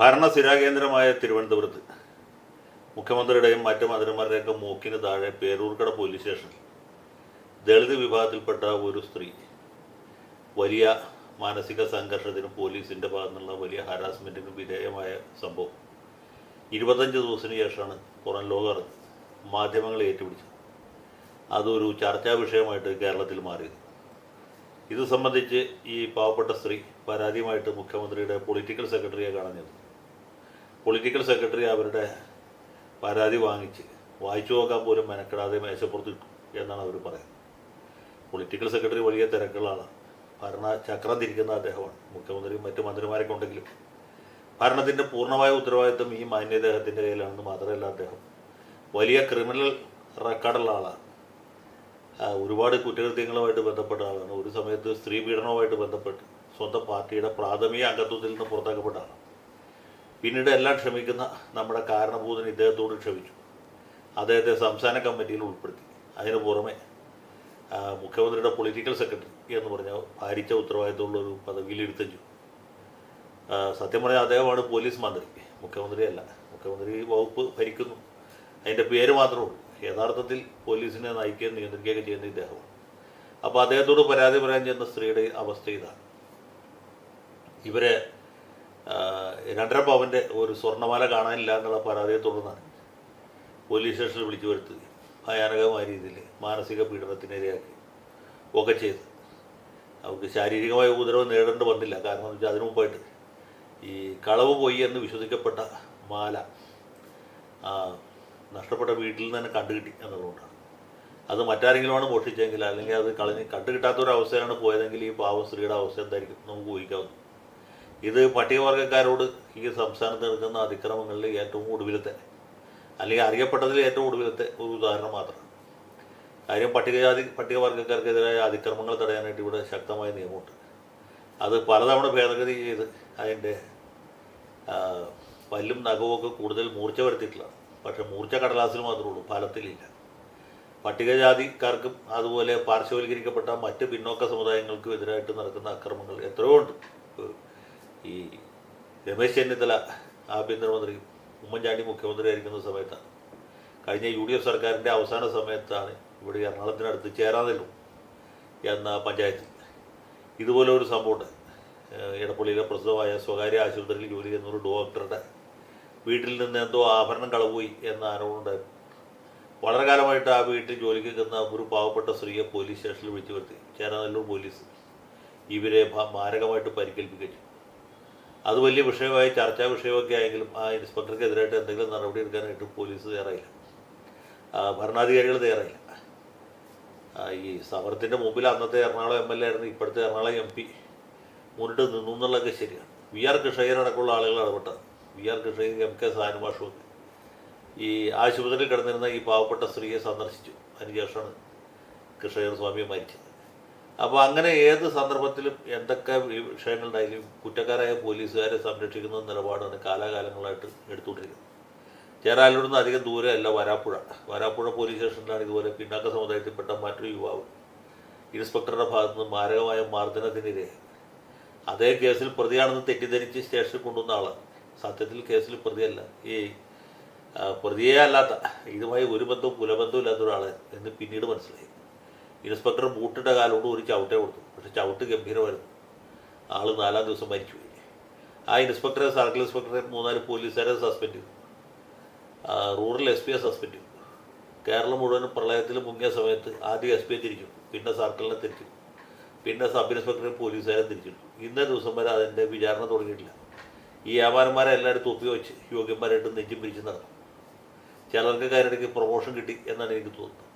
ഭരണ സ്ഥിരാകേന്ദ്രമായ തിരുവനന്തപുരത്ത് മുഖ്യമന്ത്രിയുടെയും മറ്റ് മന്ത്രിമാരുടെയൊക്കെ മൂക്കിന് താഴെ പേരൂർക്കട പോലീസ് സ്റ്റേഷൻ. ദളിത് വിഭാഗത്തിൽപ്പെട്ട ഒരു സ്ത്രീ. വലിയ മാനസിക സംഘർഷത്തിനും പോലീസിന്റെ ഭാഗത്തു നിന്നുള്ള വലിയ ഹരാസ്മെന്റിനും വിധേയമായ സംഭവം. ഇരുപത്തഞ്ച് ദിവസത്തിന് ശേഷമാണ് പുറം ലോകം അറിഞ്ഞത്. മാധ്യമങ്ങളെ ഏറ്റുപിടിച്ചത്. അതൊരു ചർച്ചാ വിഷയമായിട്ട് കേരളത്തിൽ മാറിയത്. ഇത് സംബന്ധിച്ച് ഈ പാവപ്പെട്ട സ്ത്രീ പരാതിയുമായിട്ട് മുഖ്യമന്ത്രിയുടെ പൊളിറ്റിക്കൽ സെക്രട്ടറിയെ കാണാൻ ചെന്നു. പൊളിറ്റിക്കൽ സെക്രട്ടറി അവരുടെ പരാതി വാങ്ങിച്ച് വായിച്ചു നോക്കാൻ പോലും മെനക്കെടാതെ മേശപ്പുറത്ത് കിട്ടും എന്നാണ് അവർ പറയുന്നത്. പൊളിറ്റിക്കൽ സെക്രട്ടറി വലിയ തിരക്കുകളാണ്. ഭരണ ചക്രം തിരിക്കുന്ന അദ്ദേഹമാണ്. മുഖ്യമന്ത്രിയും മറ്റു മന്ത്രിമാരൊക്കെ ഉണ്ടെങ്കിലും ഭരണത്തിന്റെ പൂർണമായ ഉത്തരവാദിത്വം ഈ മാന്യ അദ്ദേഹത്തിന്റെ കയ്യിലാണെന്ന് മാത്രമല്ല അദ്ദേഹം വലിയ ക്രിമിനൽ റെക്കോർഡുള്ള ആളാണ്. ഒരുപാട് കുറ്റകൃത്യങ്ങളുമായിട്ട് ബന്ധപ്പെട്ട ആളാണ്. ഒരു സമയത്ത് സ്ത്രീ പീഡനവുമായിട്ട് ബന്ധപ്പെട്ട് സ്വന്തം പാർട്ടിയുടെ പ്രാഥമിക അംഗത്വത്തിൽ നിന്ന് പുറത്താക്കപ്പെട്ട ആളാണ്. പിന്നീട് എല്ലാം ക്ഷമിക്കുന്ന നമ്മുടെ കാരണഭൂതൻ ഇദ്ദേഹത്തോട് ക്ഷമിച്ചു. അദ്ദേഹത്തെ സംസ്ഥാന കമ്മിറ്റിയിൽ ഉൾപ്പെടുത്തി. അതിന് പുറമെ മുഖ്യമന്ത്രിയുടെ പൊളിറ്റിക്കൽ സെക്രട്ടറി എന്ന് പറഞ്ഞ ഭാരിച്ച ഉത്തരവാദിത്തമുള്ള ഒരു പദവിയിൽ ഇരുത്തഞ്ചു സത്യം പറഞ്ഞാൽ അദ്ദേഹമാണ് പോലീസ് മന്ത്രി. മുഖ്യമന്ത്രിയല്ല. മുഖ്യമന്ത്രി വകുപ്പ് ഭരിക്കുന്നു. അതിന്റെ പേര് മാത്രമേ ഉള്ളൂ. യഥാർത്ഥത്തിൽ പോലീസിനെ നയിക്കുകയും നിയന്ത്രിക്കുകയൊക്കെ ചെയ്യുന്ന ഇദ്ദേഹമാണ്. അപ്പോൾ അദ്ദേഹത്തോട് പരാതി പറയാൻ ചെന്ന സ്ത്രീയുടെ അവസ്ഥ ഇതാണ്. ഇവരെ രണ്ടര പവന്റെ ഒരു സ്വർണമാല കാണാനില്ല എന്നുള്ള പരാതിയെ തുടർന്നാണ് പോലീസ് സ്റ്റേഷനിൽ വിളിച്ചു വരുത്തുകയും ഭയാനകമായ രീതിയിൽ മാനസിക പീഡനത്തിനിരയാക്കി ഒക്കെ ചെയ്ത്. അവർക്ക് ശാരീരികമായ ഉപദ്രവം നേടേണ്ട വന്നില്ല. കാരണം എന്ന് വെച്ചാൽ അതിനു മുമ്പായിട്ട് ഈ കളവ് പോയി എന്ന് വിശ്വസിക്കപ്പെട്ട മാല നഷ്ടപ്പെട്ട വീട്ടിൽ നിന്ന് തന്നെ കണ്ടുകിട്ടി എന്നുള്ളതുകൊണ്ടാണ്. അത് മറ്റാരെങ്കിലുമാണ് മോഷ്ടിച്ചെങ്കിൽ അല്ലെങ്കിൽ അത് കളഞ്ഞ് കണ്ടുകിട്ടാത്ത ഒരു പോയതെങ്കിൽ ഈ പാവ സ്ത്രീയുടെ അവസ്ഥ എന്തായിരിക്കും? നമുക്ക് ഊഹിക്കാവുന്നു ഇത് പട്ടികവർഗക്കാരോട് ഈ സംസ്ഥാനത്ത് നടക്കുന്ന അതിക്രമങ്ങളിൽ ഏറ്റവും ഒടുവിലത്തെ അല്ലെങ്കിൽ അറിയപ്പെട്ടതിൽ ഏറ്റവും ഒടുവിലത്തെ ഒരു ഉദാഹരണം മാത്രം. കാര്യം പട്ടികജാതി പട്ടികവർഗക്കാർക്കെതിരായ അതിക്രമങ്ങൾ തടയാനായിട്ട് ഇവിടെ ശക്തമായ നിയമമുണ്ട്. അത് പലതവണ ഭേദഗതി ചെയ്ത് അതിന്റെ പല്ലും നഖവുമൊക്കെ കൂടുതൽ മൂർച്ച വരുത്തിയിട്ടുള്ളതാണ് പക്ഷെ മൂർച്ച കടലാസിൽ മാത്രമേ ഉള്ളൂ ഫലത്തിലില്ല. പട്ടികജാതിക്കാർക്കും അതുപോലെ പാർശ്വവൽക്കരിക്കപ്പെട്ട മറ്റ് പിന്നോക്ക സമുദായങ്ങൾക്കും എതിരായിട്ട് നടക്കുന്ന അക്രമങ്ങൾ എത്രയോ ഉണ്ട്. ഈ രമേശ് ചെന്നിത്തല ആഭ്യന്തരമന്ത്രി ഉമ്മൻചാണ്ടി മുഖ്യമന്ത്രി ആയിരിക്കുന്ന സമയത്താണ് കഴിഞ്ഞ യു ഡി എഫ് സർക്കാരിന്റെ അവസാന സമയത്താണ് ഇവിടെ എറണാകുളത്തിനടുത്ത് ചേരാനെല്ലും എന്ന പഞ്ചായത്തിൽ ഇതുപോലെ ഒരു സംഭവമുണ്ട്. ഇടപ്പള്ളിയിലെ പ്രസിദ്ധമായ സ്വകാര്യ ആശുപത്രിയിൽ ജോലി ചെയ്യുന്ന ഒരു ഡോക്ടറുടെ വീട്ടിൽ നിന്ന് എന്തോ ആഭരണം കളവുപോയി എന്ന ആരോപണമുണ്ടായിരുന്നു വളരെ കാലമായിട്ട് ആ വീട്ടിൽ ജോലിക്ക് നിൽക്കുന്ന ഒരു പാവപ്പെട്ട സ്ത്രീയെ പോലീസ് സ്റ്റേഷനിൽ വിളിച്ചു വരുത്തി. ചേരാനല്ലൂർ പോലീസ് ഇവരെ മാരകമായിട്ട് പരിക്കേൽപ്പിക്കുകയും ചെയ്തു. അത് വലിയ വിഷയമായി ചർച്ചാ വിഷയമൊക്കെ ആയെങ്കിലും ആ ഇൻസ്പെക്ടർക്കെതിരായിട്ട് എന്തെങ്കിലും നടപടി എടുക്കാനായിട്ട് പോലീസ് തയ്യാറായില്ല. ഭരണാധികാരികൾ തയ്യാറായില്ല. ഈ സമരത്തിന്റെ മുമ്പിൽ അന്നത്തെ എറണാകുളം എം എൽ എ ആയിരുന്നു ഇപ്പോഴത്തെ എറണാകുളം എം പി. മുന്നിട്ട് നിന്നു എന്നുള്ളതൊക്കെ ശരിയാണ്. വി ആർ കൃഷ്ണയ്യരടക്കമുള്ള ആളുകൾ ഇടപെട്ടത്. V R Krishna Iyer M K സാനുഭാഷമൊക്കെ ഈ ആശുപത്രിയിൽ കിടന്നിരുന്ന ഈ പാവപ്പെട്ട സ്ത്രീയെ സന്ദർശിച്ചു. അതിനുശേഷമാണ് കൃഷ്ണയ്യർ സ്വാമിയെ മരിച്ചത്. അപ്പോൾ അങ്ങനെ ഏത് സന്ദർഭത്തിലും എന്തൊക്കെ വിഷയങ്ങളുണ്ടായാലും കുറ്റക്കാരായ പോലീസുകാരെ സംരക്ഷിക്കുന്ന നിലപാടാണ് കാലാകാലങ്ങളായിട്ട് എടുത്തുകൊണ്ടിരിക്കുന്നത്. ചേരാലൂടെ നിന്ന് അധികം ദൂരമല്ല വരാപ്പുഴ. വരാപ്പുഴ പോലീസ് സ്റ്റേഷനിലാണ് ഇതുപോലെ പിന്നാക്ക സമുദായത്തിൽപ്പെട്ട മറ്റൊരു യുവാവ് ഇൻസ്പെക്ടറുടെ ഭാഗത്തു നിന്ന് മാരകമായ മർദ്ദനത്തിനിരയായി. അതേ കേസിൽ പ്രതിയാണെന്ന് തെറ്റിദ്ധരിച്ച് സ്റ്റേഷനിൽ കൊണ്ടുവന്ന ആൾ സത്യത്തിൽ കേസിൽ പ്രതിയല്ല. ഈ പ്രതിയേ അല്ലാത്ത ഇതുമായി ഒരു ബന്ധവും കുലബന്ധവും ഇല്ലാത്ത ഒരാളെ എന്ന് പിന്നീട് മനസ്സിലായി. ഇൻസ്പെക്ടർ ബൂട്ടിട്ട കാലോട് ഒരു ചവിട്ടേ കൊടുത്തു. പക്ഷെ ചവിട്ട് ഗംഭീരമായിരുന്നു. ആൾ നാലാം ദിവസം മരിച്ചു ആ ഇൻസ്പെക്ടറെ സർക്കിൾ ഇൻസ്പെക്ടറെ മൂന്നാൽ പോലീസുകാരെ സസ്പെൻഡ് ചെയ്തു. റൂറൽ എസ് പിയെ സസ്പെൻഡ് ചെയ്തു. കേരളം മുഴുവനും പ്രളയത്തിൽ മുങ്ങിയ സമയത്ത് ആദ്യം എസ് പിയെ തിരിച്ചു. പിന്നെ സർക്കിളിനെ തിരിച്ചു. പിന്നെ സബ് ഇൻസ്പെക്ടറെ പോലീസുകാരെ തിരിച്ചിട്ടു ഇന്നേ ദിവസം വരെ അതിന്റെ വിചാരണ തുടങ്ങിയിട്ടില്ല. ഈ വ്യാപാരന്മാരെ എല്ലാവരും തൊപ്പി വെച്ച് യോഗ്യന്മാരായിട്ട് നെഞ്ചും പിരിച്ച് നടക്കും ചിലർക്ക് കാര്യത്തിലേക്ക് പ്രൊമോഷൻ കിട്ടി എന്നാണ് എനിക്ക് തോന്നുന്നത്.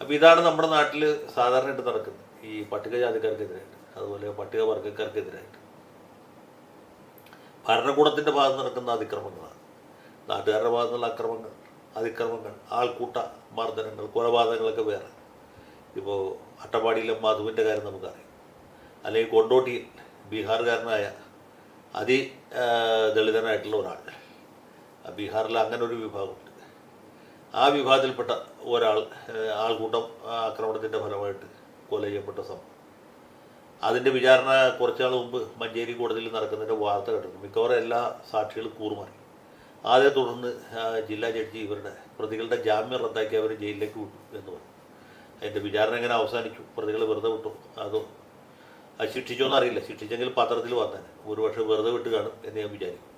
അപ്പോൾ ഇതാണ് നമ്മുടെ നാട്ടിൽ സാധാരണയായിട്ട് നടക്കുന്നത്. ഈ പട്ടികജാതിക്കാർക്കെതിരായിട്ട് അതുപോലെ പട്ടികവർഗക്കാർക്കെതിരായിട്ട്. ഭരണകൂടത്തിന്റെ ഭാഗത്ത് നടക്കുന്ന അതിക്രമങ്ങളാണ്. നാട്ടുകാരുടെ ഭാഗത്തുള്ള അക്രമങ്ങൾ അതിക്രമങ്ങൾ ആൾക്കൂട്ട മർദ്ദനങ്ങൾ കൊലപാതകങ്ങളൊക്കെ വേറെ. ഇപ്പോൾ അട്ടപ്പാടിയിലെ മധുവിന്റെ കാര്യം നമുക്കറിയാം. അല്ലെങ്കിൽ കൊണ്ടോട്ടിയിൽ ബീഹാറുകാരനായ അതി ദളിതനായിട്ടുള്ള ഒരാൾ. ബീഹാറിൽ അങ്ങനെ ഒരു വിഭാഗമുണ്ട് ആ വിഭാഗത്തിൽപ്പെട്ട ഒരാൾ ആൾക്കൂട്ടം ആക്രമണത്തിന്റെ ഫലമായിട്ട് കൊല ചെയ്യപ്പെട്ട സംഭവം അതിന്റെ വിചാരണ കുറച്ചാൾ മുമ്പ് മഞ്ചേരി കോടതിയിൽ നടക്കുന്നതിന്റെ വാർത്ത കേട്ടിരുന്നു മിക്കവാറും എല്ലാ സാക്ഷികളും കൂറുമാറി. അതേ തുടർന്ന് ജില്ലാ ജഡ്ജി ഇവരുടെ പ്രതികളുടെ ജാമ്യം റദ്ദാക്കി അവർ ജയിലിലേക്ക് വിട്ടു എന്ന് പറഞ്ഞു. അതിന്റെ വിചാരണ എങ്ങനെ അവസാനിച്ചു? പ്രതികൾ വെറുതെ വിട്ടു? അതോ ശിക്ഷിച്ചോന്ന് അറിയില്ല. ശിക്ഷിച്ചെങ്കിൽ പത്രത്തിൽ വന്നേനെ. ഒരു പക്ഷേ വെറുതെ വിട്ട് കാണും എന്ന് ഞാൻ വിചാരിക്കും.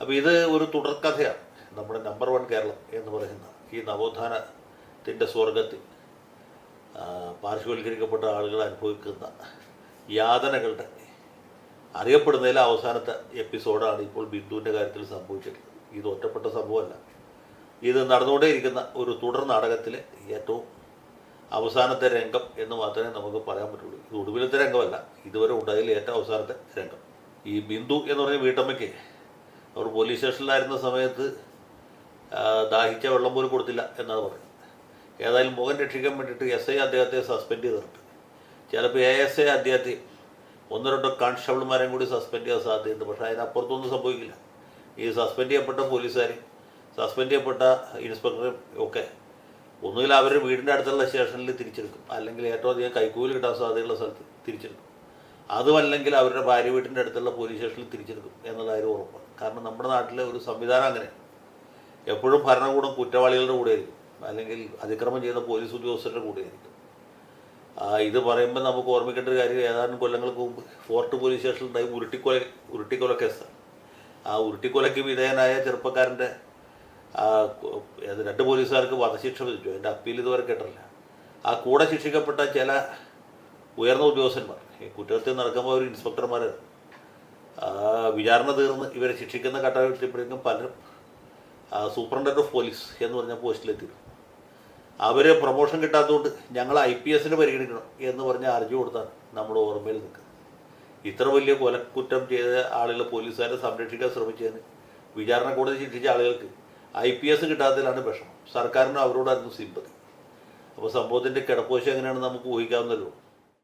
അപ്പോൾ ഇത് ഒരു തുടർക്കഥയാണ് നമ്മുടെ നമ്പർ വൺ കേരളം എന്ന് പറയുന്ന ഈ നവോത്ഥാനത്തിന്റെ സ്വർഗത്തിൽ പാർശ്വവൽക്കരിക്കപ്പെട്ട ആളുകൾ അനുഭവിക്കുന്ന യാതനകളുടെ അറിയപ്പെടുന്നതിലെ അവസാനത്തെ എപ്പിസോഡാണ് ഇപ്പോൾ ബിന്ദുവിന്റെ കാര്യത്തിൽ സംഭവിച്ചിട്ടുള്ളത്. ഇത് ഒറ്റപ്പെട്ട സംഭവമല്ല. ഇത് നടന്നുകൊണ്ടേയിരിക്കുന്ന ഒരു തുടർ നാടകത്തിലെ ഏറ്റവും അവസാനത്തെ രംഗം എന്ന് മാത്രമേ നമുക്ക് പറയാൻ പറ്റുള്ളൂ. ഇത് ഒടുവിലത്തെ രംഗമല്ല ഇതുവരെ ഉണ്ടായതിൽ ഏറ്റവും അവസാനത്തെ രംഗം. ഈ ബിന്ദു എന്ന് പറഞ്ഞ വീട്ടമ്മയ്ക്ക് അവർ പോലീസ് സ്റ്റേഷനിലായിരുന്ന സമയത്ത് ദാഹിച്ച വെള്ളം പോലും കൊടുത്തില്ല എന്നാണ് പറയുന്നത്. ഏതായാലും മുഖം രക്ഷിക്കാൻ വേണ്ടിയിട്ട് എസ് ഐ അദ്ദേഹത്തെ സസ്പെൻഡ് ചെയ്തിട്ടുണ്ട്. ചിലപ്പോൾ എ എസ് ഐ അദ്ദേഹത്തെ ഒന്നോ രണ്ടോ കോൺസ്റ്റബിൾമാരെയും കൂടി സസ്പെൻഡ് ചെയ്യാൻ സാധ്യതയുണ്ട്. പക്ഷേ അതിനപ്പുറത്തൊന്നും സംഭവിക്കില്ല. ഈ സസ്പെൻഡ് ചെയ്യപ്പെട്ട പോലീസുകാരെയും സസ്പെൻഡ് ചെയ്യപ്പെട്ട ഇൻസ്പെക്ടറും ഒക്കെ ഒന്നുകിൽ അവരുടെ വീടിന്റെ അടുത്തുള്ള സ്റ്റേഷനിൽ തിരിച്ചെടുക്കും. അല്ലെങ്കിൽ ഏറ്റവും അധികം കൈക്കൂലി കിട്ടാൻ സാധ്യതയുള്ള സ്ഥലത്ത് തിരിച്ചെടുക്കും. അതുമല്ലെങ്കിൽ അവരുടെ ഭാര്യ വീട്ടിന്റെ അടുത്തുള്ള പോലീസ് സ്റ്റേഷനിൽ തിരിച്ചെടുക്കും എന്നുള്ളതായിരുന്നു ഉറപ്പാണ് കാരണം നമ്മുടെ നാട്ടിലെ ഒരു സംവിധാനം അങ്ങനെയാണ്. എപ്പോഴും ഭരണകൂടം കുറ്റവാളികളുടെ കൂടെയായിരിക്കും. അല്ലെങ്കിൽ അതിക്രമം ചെയ്യുന്ന പോലീസ് ഉദ്യോഗസ്ഥരുടെ കൂടെയായിരിക്കും. ഇത് പറയുമ്പോൾ നമുക്ക് ഓർമ്മിക്കേണ്ട ഒരു കാര്യം ഏതാനും കൊല്ലങ്ങൾക്ക് മുമ്പ് ഫോർട്ട് പോലീസ് സ്റ്റേഷനിൽ ഉണ്ടായി ഉരുട്ടിക്കൊല ഉരുട്ടിക്കൊല കേസാണ് ആ ഉരുട്ടിക്കൊലയ്ക്ക് വിധേയനായ ചെറുപ്പക്കാരന്റെ രണ്ട് പോലീസുകാർക്ക് വധശിക്ഷ വിധിച്ചു. അതിന്റെ അപ്പീൽ ഇതുവരെ കേട്ടില്ല ആ കൂടെ ശിക്ഷിക്കപ്പെട്ട ചില ഉയർന്ന ഉദ്യോഗസ്ഥന്മാർ ഈ കുറ്റകൃത്യം നടക്കുമ്പോൾ ഒരു ഇൻസ്പെക്ടർമാരാണ് ആ, വിചാരണ തീർന്ന് ഇവരെ ശിക്ഷിക്കുന്ന ഘട്ടത്തിൽ എത്തിയപ്പോഴേക്കും പലരും സൂപ്രണ്ടന്റ് ഓഫ് പോലീസ് എന്ന് പറഞ്ഞ പോസ്റ്റിലെത്തിയിരുന്നു അവർ പ്രൊമോഷൻ കിട്ടാത്തതുകൊണ്ട് ഞങ്ങൾ ഐ പി എസിന് പരിഗണിക്കണം എന്ന് പറഞ്ഞ് അർജി കൊടുത്താണ് നമ്മൾ ഓർമ്മയിൽ നിൽക്കുക ഇത്ര വലിയ കൊലക്കുറ്റം ചെയ്ത ആളുകൾ പോലീസുകാരെ സംരക്ഷിക്കാൻ ശ്രമിച്ചതിന് വിചാരണ കോടതി ശിക്ഷിച്ച ആളുകൾക്ക് ഐ പി എസ് കിട്ടാത്തതിലാണ് വിഷമം. സർക്കാരിനും അവരോടായിരുന്നു സിമ്പതി അപ്പോൾ സംഭവത്തിന്റെ കിടപ്പോശം എങ്ങനെയാണെന്ന് നമുക്ക് ഊഹിക്കാവുന്നല്ലോ